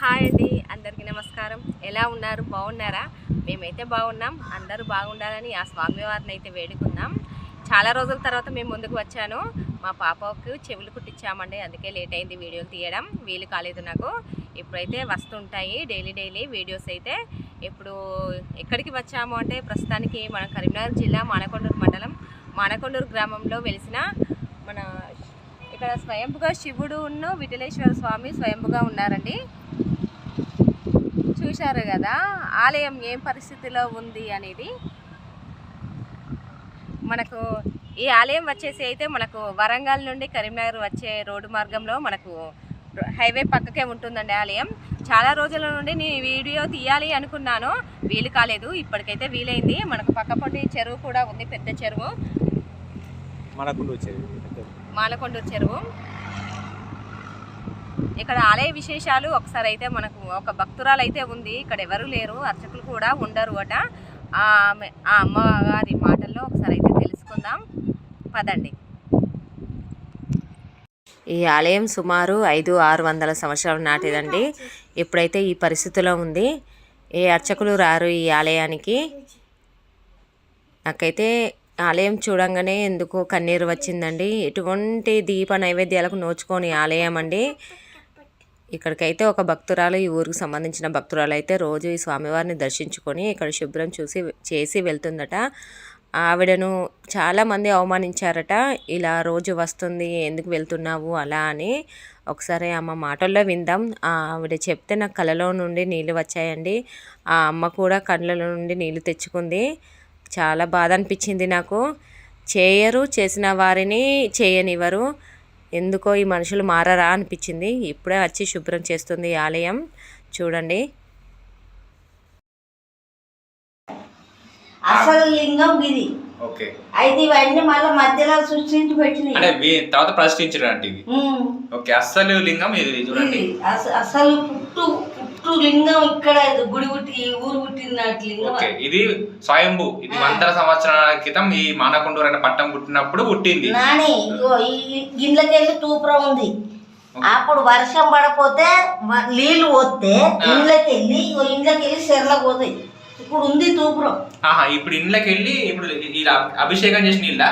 Hi అండి అందరికీ నమస్కారం. ఎలా ఉన్నారు? బాగున్నారా? మేమైతే బాగున్నాం. అందరూ బాగుండాలని ఆ స్వామివారిని అయితే వేడుకుందాం చాలా రోజుల తర్వాత మేము ముందుకు వచ్చాను. మా పాపకు చెవులు కుట్టించామండి అందుకే లేట్ అయింది వీడియోలు తీయడం. వీలు కాలేదు నాకు. ఇప్పుడైతే వస్తుంటాయి డైలీ డైలీ వీడియోస్ అయితే. ఇప్పుడు ఎక్కడికి వచ్చాము అంటే ప్రస్తుతానికి మన కరీంనగర్ జిల్లా మానకొండూరు మండలం. మానకొండూరు గ్రామంలో వెలిసిన మన ఇక్కడ స్వయంభుగా శివుడు ఉన్న విఠలేశ్వర స్వామి స్వయంభుగా ఉన్నారండి. చూశారు కదా ఆలయం ఏం పరిస్థితిలో ఉంది అనేది? మనకు ఈ ఆలయం వచ్చేసి అయితే మనకు వరంగల్ నుండి కరీంనగర్ వచ్చే రోడ్డు మార్గంలో మనకు హైవే పక్కకే ఉంటుందండి ఆలయం. చాలా రోజుల నుండి నేను వీడియో తీయాలి అనుకున్నాను. వీలు కాలేదు ఇప్పటికైతే వీలైంది. మనకు పక్క పొంటి చెరువు కూడా ఉంది పెద్ద చెరువు. వచ్చేది మాలకొండూరు చెరువు. ఇక్కడ ఆలయ విశేషాలు ఒకసారి అయితే మనకు ఒక భక్తురాలు అయితే ఉంది. ఇక్కడ ఎవరు లేరు అర్చకులు కూడా ఉండరు అట. ఆ ఆమె ఆ అమ్మగారి మాటల్లో ఒకసారి అయితే తెలుసుకుందాం. పదండి. ఈ ఆలయం సుమారు ఐదు ఆరు వందల సంవత్సరాల నాటిదండి. ఇప్పుడైతే ఈ పరిస్థితిలో ఉంది ఏ అర్చకులు రారు ఈ ఆలయానికి? నాకైతే ఆలయం చూడంగానే ఎందుకో కన్నీరు వచ్చిందండి. ఎటువంటి దీప నైవేద్యాలకు నోచుకోని ఆలయం అండి. ఇక్కడికైతే ఒక భక్తురాలు ఈ ఊరికి సంబంధించిన భక్తురాలు అయితే రోజు ఈ స్వామివారిని దర్శించుకొని ఇక్కడ శుభ్రం చూసి చేసి వెళ్తుందట. ఆవిడను చాలామంది అవమానించారట. ఇలా రోజు వస్తుంది ఎందుకు వెళ్తున్నావు అలా అని. ఒకసారి అమ్మ మాటల్లో విందాం. ఆ ఆవిడ చెప్తే నాకు కలలో నుండి నీళ్ళు వచ్చాయండి. ఆ అమ్మ కూడా కళ్ళలో నుండి నీళ్ళు తెచ్చుకుంది. చాలా బాధ అనిపించింది నాకు. చేయరు చేసిన వారిని చేయనివ్వరు. ఎందుకో ఈ మనుషులు మారరా అనిపించింది. ఇప్పుడే వచ్చి శుభ్రం చేస్తుంది ఈ ఆలయం. చూడండి. అసలు లింగం ఇది. ఓకే. అయితే ఇవన్నీ మళ్ళీ మధ్యలో సృష్టించి పెట్టినాయి. అంటే వీ- తర్వాత ప్రశ్నించడం అంటే ఇవి. ఉమ్, ఓకే అస్సలు లింగం ఇది చూడండి. అసలు పుట్టు పుట్టు లింగం ఇక్కడ గుడి పుట్టి ఈ ఊరు పుట్టినట్టు లింగం ఓకే ఇది స్వయంభూ. ఇది వందల సంవత్సరాల క్రితం ఈ మానకొండూరు అనే పట్టం పుట్టినప్పుడు పుట్టింది. నాని ఇగో ఈ గిన్నెలకెళ్ళి తూపురం ఉంది? అప్పుడు వర్షం పడపోతే నీళ్ళు పోతే ఇండ్లకెళ్ళి ఇగో ఇండ్లకెళ్ళి సెర్లకు పోతాయి ఇప్పుడు ఉంది తూపురం. ఆహా ఇప్పుడు ఇండ్లకి వెళ్ళి ఇప్పుడు ఇలా అభిషేకం చేసిన నీళ్ళ?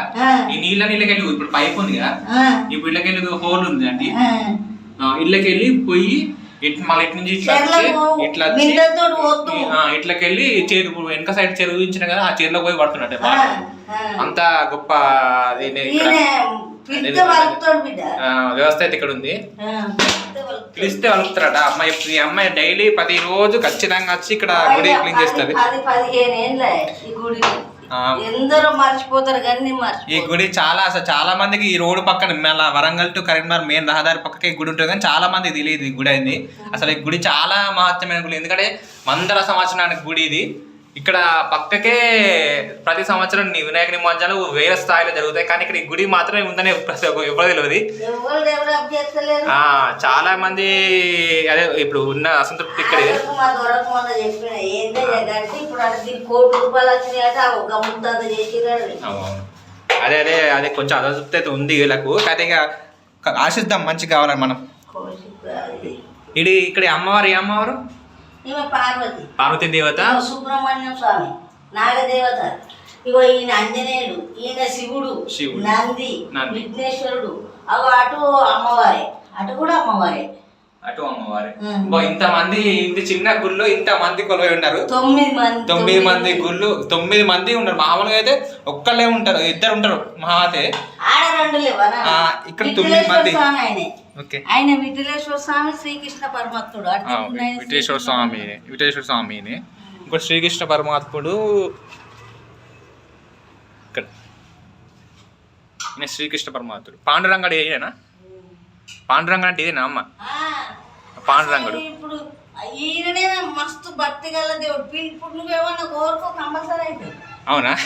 ఈ నీళ్ళ నీళ్ళకి వెళ్ళి ఇప్పుడు పైప్ ఉంది కదా? ఇప్పుడు ఇళ్ళకి వెళ్ళి హోల్ ఉంది అండి. ఇళ్ళకి వెళ్ళి పోయి ఇట్ మళ్ళీ ఇటు నుంచి ఇట్లా ఇట్లా వచ్చి బిందెలతోటి పోతూ. ఆ, ఇట్లకి వెళ్ళి చేరు వెనక సైడ్ చెరువు ఇచ్చిన కదా ఆ చెరువులో పోయి పడుతున్నట్టే. అంత గొప్ప వ్యవస్థ అయితే ఇక్కడ ఉంది. పిలిస్తే వలుపుతారట అమ్మాయి ఈ అమ్మాయి డైలీ ప్రతి రోజు ఖచ్చితంగా వచ్చి ఇక్కడ గుడి క్లీన్ చేస్తుంది. ఎందరో మర్చిపోతారు కానీ నేను ఈ గుడి చాలా అసలు చాలా మందికి ఈ రోడ్డు పక్కన మళ్ళా వరంగల్ టు కరీంనగర్ మెయిన్ రహదారి పక్కకే గుడి ఉంటుంది కానీ చాలా మంది తెలియదు ఈ గుడి అయింది. అసలు ఈ గుడి చాలా మహత్యమైన గుడి. ఎందుకంటే వందల సంవత్సరానికి గుడి ఇది. ఇక్కడ పక్కకే ప్రతి సంవత్సరం ని- వినాయక నిమజ్జనాలు వేరే స్థాయిలో జరుగుతాయి. కానీ ఇక్కడ ఈ గుడి మాత్రమే ఉందని ప్రతి ఒక్క- ఎవరు తెలియదు చాలా మంది అదే ఇప్పుడు ఉన్న అసంతృప్తి ఇక్కడే. అదే అదే అదే కొంచెం అసంతృప్తి అయితే ఉంది వీళ్ళకు. అయితే ఇక ఆశిద్దాం మంచిగా కావాలని మనం. ఇది ఇక్కడ అమ్మవారు ఏ అమ్మవారు? ఈమె పార్వతి. పార్వతీ దేవత? సుబ్రహ్మణ్యం స్వామి నాగదేవత. ఇగో ఈయన ఆంజనేయుడు ఈయన శివుడు శివుడు. నంది. విఘ్నేశ్వరుడు. అగో అటు అమ్మవారే అటు కూడా అమ్మవారే. అటు అమ్మవారు. ఇంత మంది ఇంత చిన్న గుళ్ళో ఇంత మంది కొలువై ఉన్నారు తొమ్మిది మంది తొమ్మిది మంది గుళ్ళు తొమ్మిది మంది ఉన్నారు. మామూలుగా అయితే ఒక్కళ్ళే ఉంటారు ఇద్దరు ఉంటారు మహాతే ఇక్కడ తొమ్మిది మంది. ఆయనే విఠలేశ్వర స్వామి శ్రీకృష్ణ పరమాత్ముడు. స్వామి విఠేశ్వర స్వామిని. ఇంకో శ్రీకృష్ణ పరమాత్ముడు ఇక్కడ. ఈయన శ్రీకృష్ణ పరమాత్ముడు. పాండురంగడు ఏనా పాండురంగడు అంటే ఇదేనా అమ్మ? పాండురంగడు. ఇప్పుడు ఈయననే మస్తు భక్తి గల దేవుడు. ఇప్పుడు నువ్వేమన్నా కోరుకో కంపల్సరీ అయితే. అవునా?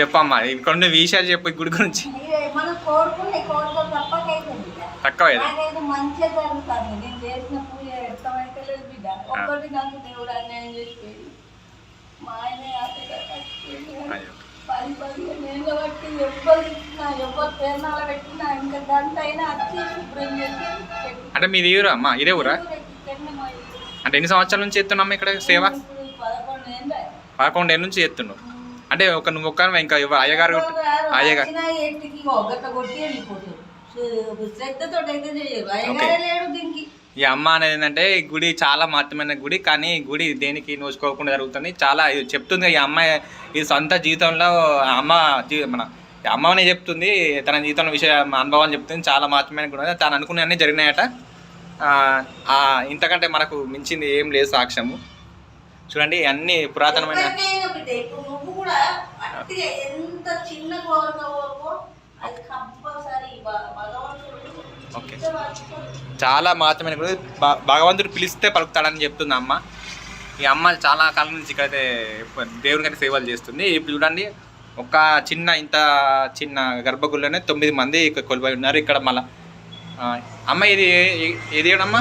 చెప్పమ్మా. ఇక్కడ ఉండే విషయాలు చెప్పు గుడి గురించి. మనం కోరుకునే కోరుకో తప్పకైతే తక్కువ ఇది నాకైతే మంచిగా జరుగుతుంది. నేను చేసిన పూజ వ్యక్తమైతే లేదు బిడ్డ. ఒక్కటి నాకు దేవుడు అన్యాయం చేసిపోయింది మా ఆయన అతగా చచ్చిపోయిండు. అయ్యో. పది పదిహేను ఏళ్ళ బట్టి ఎవ్వరు ఇచ్చినా ఎవ్వరు పేర్నాల పెట్టినా ఇంకా గంట అయినా వచ్చి శుభ్రం చేసి అంటే మీది ఊరా? అమ్మా ఇదే ఊరా. అంటే ఎన్ని సంవత్సరాల నుంచి చేస్తున్నాం ఇక్కడ సేవ? ఇప్పుడు పదకొండు ఏందా పదకొండు ఏళ్ళ నుంచి చేస్తున్నావు. అంటే ఒక నువ్వు ఒక్క ఇంకా అయ్యగారు అయ్యగారు వచ్చిన ఇంటికి ఒకట కొట్టి వెళ్ళిపోతారు శ్రద్ధతో అయితే చేయరు. అయ్యగారే లేడు దీనికి. ఈ అమ్మ అనేది ఏంటంటే ఈ గుడి చాలా మహత్తమైన గుడి కానీ ఈ గుడి దేనికి నోచుకోకుండా జరుగుతుంది. చాలా ఇది చెప్తుంది ఈ అమ్మాయి ఈ సొంత జీవితంలో ఆ అమ్మ జీ- మన ఈ అమ్మనే చెప్తుంది తన జీవితంలో విషయ అనుభవాలు చెప్తుంది. చాలా మహత్తమైన గుడి తను అనుకునే అన్నీ జరిగినాయట. ఆ, ఇంతకంటే మనకు మించింది ఏం లేదు సాక్ష్యము. చూడండి అన్ని పురాతనమైన ఎవరికైనా బిడ్డ ఇప్పుడు నువ్వు కూడా అట్టిగా ఎంత చిన్న కోరిక కోరుకో అది కంపల్సరీ ఓకే. చాలా గుడి భ- భగవంతుడు పిలిస్తే పలుకుతాడని చెప్తుంది అమ్మ. ఈ అమ్మ చాలా కాలం నుంచి ఇక్కడైతే దేవునికైతే సేవలు చేస్తుంది. ఇప్పుడు చూడండి ఒక చిన్న ఇంత చిన్న గర్భగుడిలోనే తొమ్మిది మంది కొలిపోయి ఉన్నారు ఇక్కడ మళ్ళా. అమ్మ ఇది ఏది ఏడమ్మా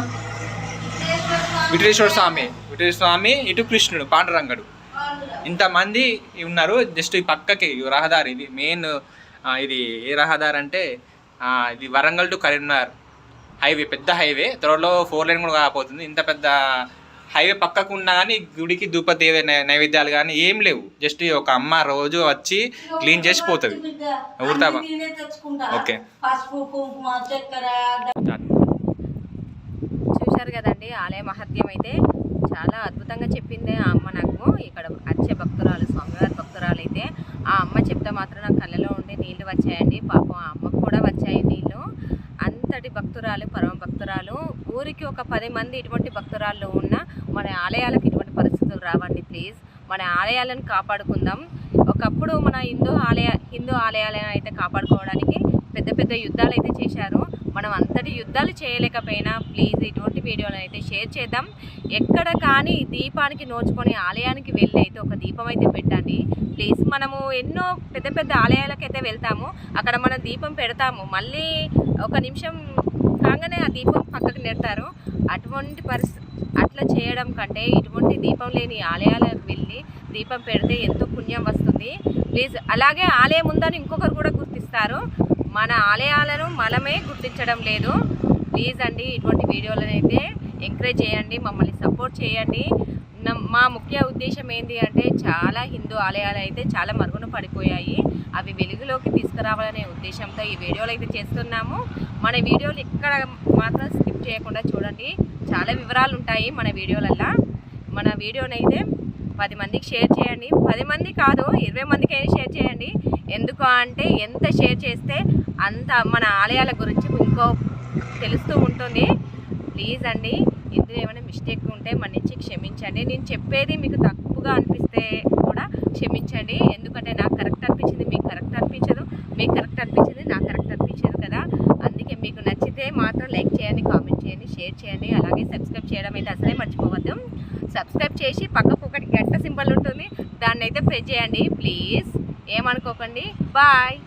విఠలేశ్వర స్వామి. విఠలేశ్వర స్వామి ఇటు కృష్ణుడు పాండురంగడు. ఇంతమంది ఉన్నారు. జస్ట్ ఈ పక్కకి రహదారి ఇది మెయిన్ ఇది ఏ రహదారి అంటే ఇది వరంగల్ టు కరీంనగర్ హైవే పెద్ద హైవే. త్వరలో ఫోర్ లైన్ కూడా కాబోతుంది. ఇంత పెద్ద హైవే పక్కకు ఉన్నా కానీ గుడికి ధూపతి నైవేద్యాలు కానీ ఏం లేవు. జస్ట్ ఒక అమ్మ రోజు వచ్చి క్లీన్ చేసి పోతుంది. ఊరుతావా? ఓకే. పసుపు కుంకుమ చక్కెర చూశారు కదండి ఆలయ మహత్యం అయితే చాలా అద్భుతంగా చెప్పింది ఆ అమ్మ నాకు. ఇక్కడ వచ్చే భక్తురాలు స్వామివారి భక్తురాలు అయితే ఆ అమ్మ చెప్తే మాత్రం నాకు కళ్ళలో ఉండి నీళ్ళు వచ్చాయండి. పాపం ఆ అమ్మకు కూడా వచ్చాయి నీళ్ళు అంతటి భక్తురాలు పరమ భక్తురాలు. ఊరికి ఒక పది మంది ఇటువంటి భక్తురాళ్ళు ఉన్న మన ఆలయాలకు ఇటువంటి పరిస్థితులు రావండి ప్లీజ్. మన ఆలయాలను కాపాడుకుందాం. ఒకప్పుడు మన హిందూ ఆలయ హిందూ ఆలయాలను అయితే కాపాడుకోవడానికి పెద్ద పెద్ద యుద్ధాలు అయితే చేశారు. మనం అంతటి యుద్ధాలు చేయలేకపోయినా ప్లీజ్ ఇటువంటి వీడియోలను అయితే షేర్ చేద్దాం. ఎక్కడ కానీ దీపానికి నోచుకొని ఆలయానికి వెళ్ళి అయితే ఒక దీపం అయితే పెట్టండి. ప్లీజ్ మనము ఎన్నో పెద్ద పెద్ద ఆలయాలకైతే వెళ్తాము. అక్కడ మనం దీపం పెడతాము. మళ్ళీ ఒక నిమిషం కాగానే ఆ దీపం పక్కకు నెడతారు. అటువంటి పరిస్థితి అట్లా చేయడం కంటే ఇటువంటి దీపం లేని ఆలయాలకు వెళ్ళి దీపం పెడితే ఎంతో పుణ్యం వస్తుంది. ప్లీజ్ అలాగే ఆలయం ఉందని ఇంకొకరు కూడా గుర్తిస్తారు. మన ఆలయాలను మనమే గుర్తించడం లేదు. ప్లీజ్ అండి ఇటువంటి వీడియోలను అయితే ఎంకరేజ్ చేయండి మమ్మల్ని సపోర్ట్ చేయండి. మా ముఖ్య ఉద్దేశం ఏంటి అంటే చాలా హిందూ ఆలయాలు అయితే చాలా మరుగున పడిపోయాయి. అవి వెలుగులోకి తీసుకురావాలనే ఉద్దేశంతో ఈ వీడియోలు అయితే చేస్తున్నాము. మన వీడియోలు ఇక్కడ మాత్రం స్కిప్ చేయకుండా చూడండి. చాలా వివరాలు ఉంటాయి మన వీడియోలల్లో. మన వీడియోనైతే పది మందికి షేర్ చేయండి. పది మంది కాదు ఇరవై మందికి అయినా షేర్ చేయండి. ఎందుకు అంటే ఎంత షేర్ చేస్తే అంత మన ఆలయాల గురించి ఇంకో తెలుస్తూ ఉంటుంది. ప్లీజ్ అండి. ఇందులో ఏమైనా మిస్టేక్ ఉంటే మన నుంచి క్షమించండి. నేను చెప్పేది మీకు తప్పుగా అనిపిస్తే కూడా క్షమించండి. ఎందుకంటే నాకు కరెక్ట్ అనిపించింది మీకు కరెక్ట్ అనిపించదు. మీకు కరెక్ట్ అనిపించింది నాకు కరెక్ట్ అనిపించదు కదా. అందుకే మీకు నచ్చితే మాత్రం లైక్ చేయండి కామెంట్ చేయండి షేర్ చేయండి. అలాగే సబ్స్క్రైబ్ చేయడం అయితే అసలే మర్చిపోవద్దు. సబ్స్క్రైబ్ చేసి పక్కకు ఒకటి గంట సింబల్ ఉంటుంది. దాన్ని అయితే ప్రెస్ చేయండి. ప్లీజ్. ఏమనుకోకండి. బాయ్